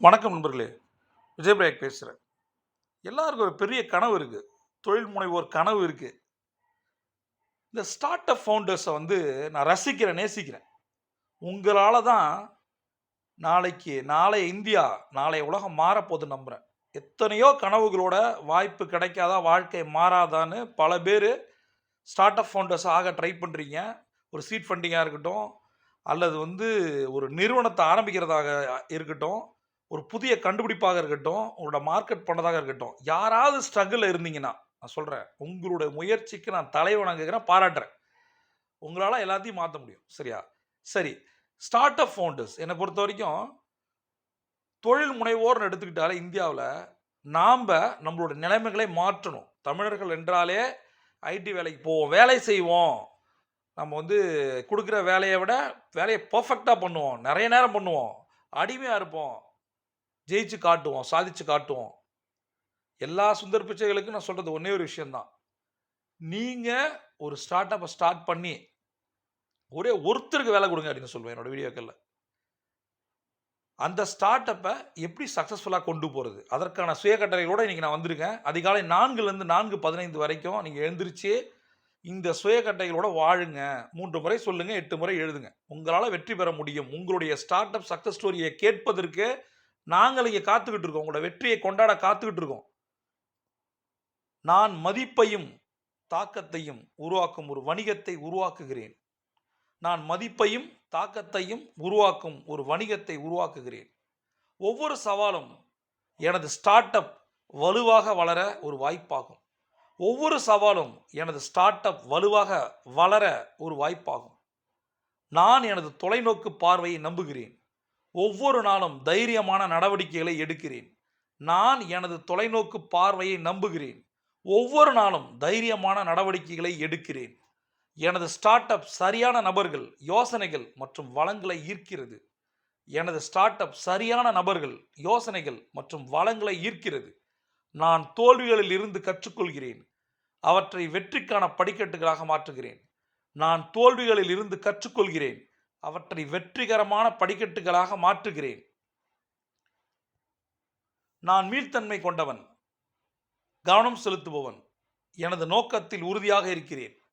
வணக்கம் நண்பர்களே. விஜயபிரயாக் பேசுகிறேன் எல்லாருக்கும் ஒரு பெரிய கனவு இருக்குது தொழில் முனைவோர் கனவு இருக்குது இந்த ஸ்டார்ட் அப் ஃபவுண்டர்ஸை வந்து நான் ரசிக்கிறேன் நேசிக்கிறேன். உங்களால் தான் நாளைக்கு நாளைய இந்தியா நாளைய உலகம் மாறப்போகுது நம்புகிறேன் எத்தனையோ கனவுகளோட வாய்ப்பு கிடைக்காதா வாழ்க்கை மாறாதான்னு பல பேர் ஸ்டார்ட் அப் ஃபவுண்டர்ஸ் ஆக ட்ரை பண்ணுறீங்க ஒரு சீட் ஃபண்டிங்காக இருக்கட்டும் அல்லது வந்து ஒரு நிறுவனத்தை ஆரம்பிக்கிறதாக இருக்கட்டும் ஒரு புதிய கண்டுபிடிப்பாக இருக்கட்டும் உங்களோட மார்க்கெட் பண்ணதாக இருக்கட்டும் யாராவது ஸ்ட்ரகிளில் இருந்தீங்கன்னா நான் சொல்கிறேன் உங்களுடைய முயற்சிக்கு நான் தலைவனாக கேட்குறேன் பாராட்டுறேன். உங்களால் எல்லாத்தையும் மாற்ற முடியும். சரியா? சரி. ஸ்டார்ட் அப் ஃபவுண்டர்ஸ் என்னை பொறுத்த வரைக்கும் தொழில் முனைவோர்னு எடுத்துக்கிட்டாலே இந்தியாவில் நாம் நம்மளோட நிலைமைகளை மாற்றணும். தமிழர்கள் என்றாலே ஐடி வேலைக்கு போவோம் வேலை செய்வோம். நம்ம வந்து கொடுக்குற வேலையை விட வேலையை பர்ஃபெக்டாக பண்ணுவோம். நிறைய நேரம் பண்ணுவோம். அடிமையாக இருப்போம். ஜெயிச்சு காட்டுவோம் சாதிச்சு காட்டுவோம். எல்லா சுந்தர் பிச்சைகளுக்கும் நான் சொல்கிறது ஒன்றே ஒரு விஷயந்தான் நீங்கள் ஒரு ஸ்டார்ட் அப்பை ஸ்டார்ட் பண்ணி ஒரே ஒருத்தருக்கு வேலை கொடுங்க அப்படின்னு சொல்லுவேன் என்னோடய வீடியோக்களில். அந்த ஸ்டார்ட் அப்பை எப்படி சக்ஸஸ்ஃபுல்லாக கொண்டு போகிறது அதற்கான சுய இன்றைக்கி நான் வந்திருக்கேன். அதிகாலை நான்குலேருந்து நான்கு பதினைந்து வரைக்கும் நீங்கள் எழுந்திரிச்சு இந்த சுயக்கட்டைகளோட வாழுங்க. மூன்று முறை சொல்லுங்கள் எட்டு முறை எழுதுங்க. உங்களால் வெற்றி பெற முடியும். உங்களுடைய ஸ்டார்ட் அப் சக்ஸஸ் ஸ்டோரியை கேட்பதற்கு நாங்கள் இங்கே காத்துக்கிட்டு இருக்கோம். உங்களோட வெற்றியை கொண்டாட காத்துக்கிட்டு இருக்கோம். நான் மதிப்பையும் தாக்கத்தையும் உருவாக்கும் ஒரு வணிகத்தை உருவாக்குகிறேன். நான் மதிப்பையும் தாக்கத்தையும் உருவாக்கும் ஒரு வணிகத்தை உருவாக்குகிறேன். ஒவ்வொரு சவாலும் எனது ஸ்டார்ட் அப் வலுவாக வளர ஒரு வாய்ப்பாகும். ஒவ்வொரு சவாலும் எனது ஸ்டார்ட் அப் வலுவாக வளர ஒரு வாய்ப்பாகும். நான் எனது தொலைநோக்கு பார்வையை நம்புகிறேன். ஒவ்வொரு நாளும் தைரியமான நடவடிக்கைகளை எடுக்கிறேன். நான் எனது தொலைநோக்கு பார்வையை நம்புகிறேன். ஒவ்வொரு நாளும் தைரியமான நடவடிக்கைகளை எடுக்கிறேன். எனது ஸ்டார்ட் அப் சரியான நபர்கள் யோசனைகள் மற்றும் வளங்களை ஈர்க்கிறது. எனது ஸ்டார்ட் அப் சரியான நபர்கள் யோசனைகள் மற்றும் வளங்களை ஈர்க்கிறது. நான் தோல்விகளில் இருந்து கற்றுக்கொள்கிறேன். அவற்றை வெற்றிக்கான படிக்கட்டுகளாக மாற்றுகிறேன். நான் தோல்விகளில் இருந்து கற்றுக்கொள்கிறேன். அவற்றை வெற்றிகரமான படிக்கட்டுகளாக மாற்றுகிறேன். நான் மீள்தன்மை கொண்டவன் கவனம் செலுத்துபவன் எனது நோக்கத்தில் உறுதியாக இருக்கிறேன்.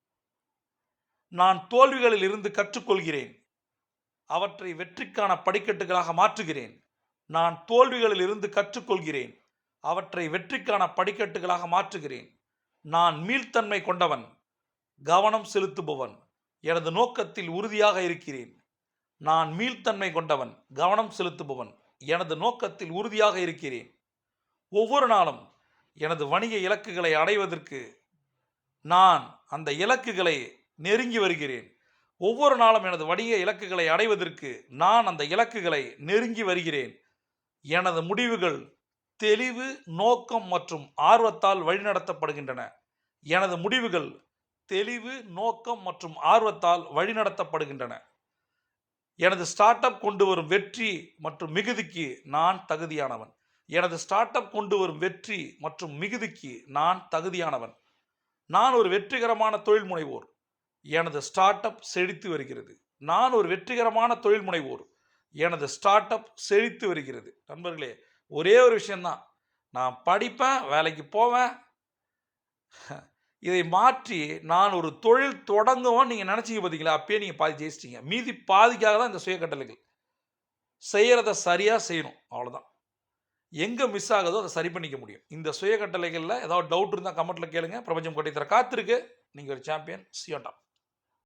நான் தோல்விகளில் இருந்து கற்றுக்கொள்கிறேன். அவற்றை வெற்றிக்கான படிக்கட்டுகளாக மாற்றுகிறேன். நான் தோல்விகளில் இருந்து கற்றுக்கொள்கிறேன். அவற்றை வெற்றிக்கான படிக்கட்டுகளாக மாற்றுகிறேன். நான் மீள்தன்மை கொண்டவன் கவனம் செலுத்துபவன் எனது நோக்கத்தில் உறுதியாக இருக்கிறேன். நான் மீள்தன்மை கொண்டவன் கவனம் செலுத்துபவன் எனது நோக்கத்தில் உறுதியாக இருக்கிறேன். ஒவ்வொரு நாளும் எனது வணிக இலக்குகளை அடைவதற்கு நான் அந்த இலக்குகளை நெருங்கி வருகிறேன். ஒவ்வொரு நாளும் எனது வணிக இலக்குகளை அடைவதற்கு நான் அந்த இலக்குகளை நெருங்கி வருகிறேன். எனது முடிவுகள் தெளிவு நோக்கம் மற்றும் ஆர்வத்தால் வழிநடத்தப்படுகின்றன. எனது முடிவுகள் தெளிவு நோக்கம் மற்றும் ஆர்வத்தால் வழிநடத்தப்படுகின்றன. எனது ஸ்டார்ட் அப் கொண்டு வரும் வெற்றி மற்றும் மிகுதிக்கு நான் தகுதியானவன். எனது ஸ்டார்ட் அப் கொண்டு வரும் வெற்றி மற்றும் மிகுதிக்கு நான் தகுதியானவன். நான் ஒரு வெற்றிகரமான தொழில் முனைவோர். எனது ஸ்டார்ட் அப் செழித்து வருகிறது. நான் ஒரு வெற்றிகரமான தொழில் முனைவோர். எனது ஸ்டார்ட் அப் செழித்து வருகிறது. நண்பர்களே ஒரே ஒரு விஷயந்தான் நான் படிப்பேன் வேலைக்கு போவேன். இதை மாற்றி நான் ஒரு தொழில் தொடங்குவோம் நீங்கள் நினச்சிங்க பார்த்தீங்களா அப்பயே நீங்கள் பாதி ஜெயிச்சிட்டிங்க. மீதி பாதிக்காக தான் இந்த சுய கட்டளைகள் செய்கிறத சரியாக செய்யணும். அவ்வளோதான் எங்கே மிஸ் ஆகுதோ அதை சரி பண்ணிக்க முடியும். இந்த சுய கட்டளைகளில் ஏதாவது டவுட் இருந்தால் கமெண்ட்டில் கேளுங்க. பிரபஞ்சம் கொட்டை தர காத்திருக்கு. நீங்கள் ஒரு சாம்பியன் சியோட்டாம்